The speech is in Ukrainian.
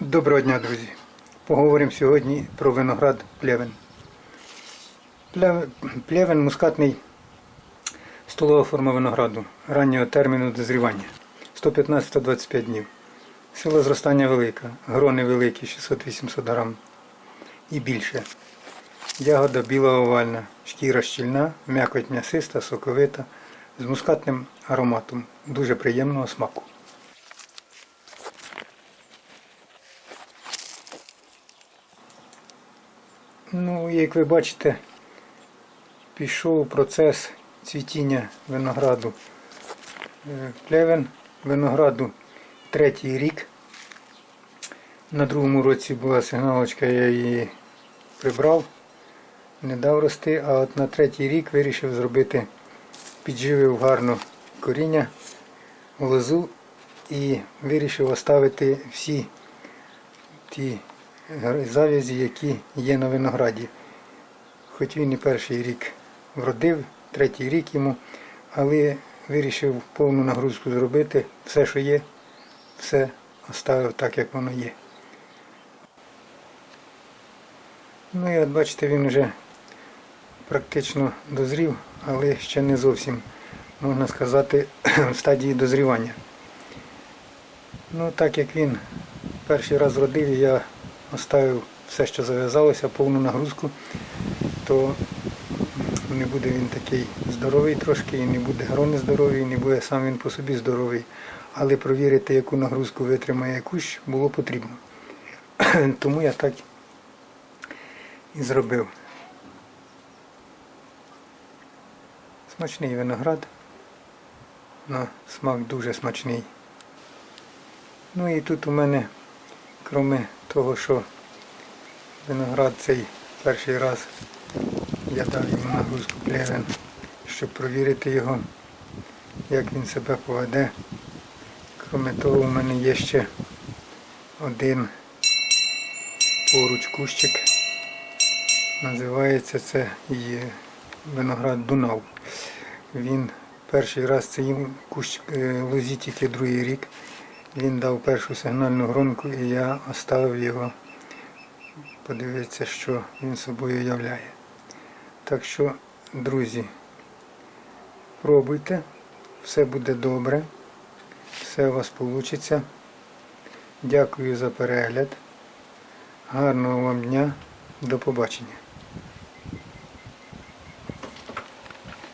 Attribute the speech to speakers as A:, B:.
A: Доброго дня, друзі! Поговоримо сьогодні про виноград плевен. Плевен, мускатний столова форма винограду раннього терміну дозрівання 115-125 днів. Сила зростання велика, грони великі 600-800 грам і більше. Ягода біла овальна, шкіра щільна, м'якоть м'ясиста, соковита, з мускатним ароматом, дуже приємного смаку. Ну, як ви бачите, пішов процес цвітіння винограду. Е, Плевен винограду третій рік. На другому році була сигналочка, я її прибрав, не дав рости, а от на третій рік вирішив зробити, підживив гарно коріння, лозу і вирішив оставити всі ті завязі, які є на винограді. Хоч він і перший рік вродив, третій рік йому, але вирішив повну нагрузку зробити. Все, що є, все оставив так, як воно є. Ну і от бачите, він вже практично дозрів, але ще не зовсім, можна сказати, в стадії дозрівання. Ну, так як він перший раз родив, я оставив все, що зав'язалося, повну нагрузку, то не буде він такий здоровий трошки, і не буде грони здорові, і не буде сам він по собі здоровий. Але провірити, яку нагрузку витримає кущ, було потрібно. Тому я так і зробив. Смачний виноград. На смак дуже смачний. Ну і тут у мене, крім того, що виноград цей перший раз я дав йому нагрузку плевен, щоб провірити його, як він себе поведе. Крім того, у мене є ще один поруч кущик. Називається це і виноград Дунав. Він перший раз це їм кущ е, лозі тільки другий рік. Він дав першу сигнальну гронку і я оставив його подивитися, що він собою являє. Так що, друзі, пробуйте, все буде добре, все у вас вийде. Дякую за перегляд. Гарного вам дня, до побачення.